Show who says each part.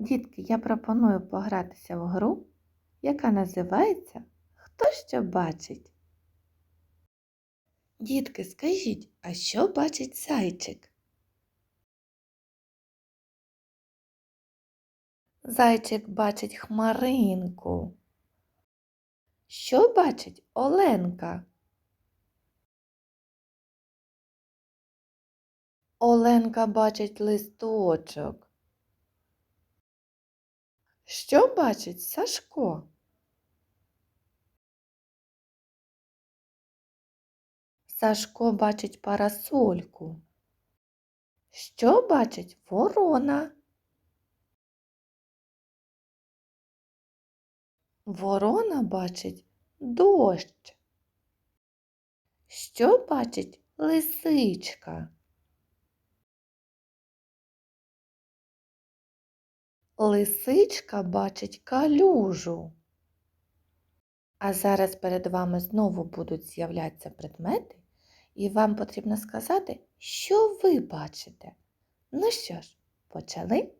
Speaker 1: Дітки, я пропоную погратися в гру, яка називається Хто що бачить? Дітки, скажіть, а що бачить зайчик? Зайчик бачить хмаринку. Що бачить Оленка? Оленка бачить листочок. Що бачить Сашко? Сашко бачить парасольку. Що бачить ворона? Ворона бачить дощ. Що бачить лисичка? Лисичка бачить калюжу. А зараз перед вами знову будуть з'являтися предмети, і вам потрібно сказати, що ви бачите. Ну що ж, почали?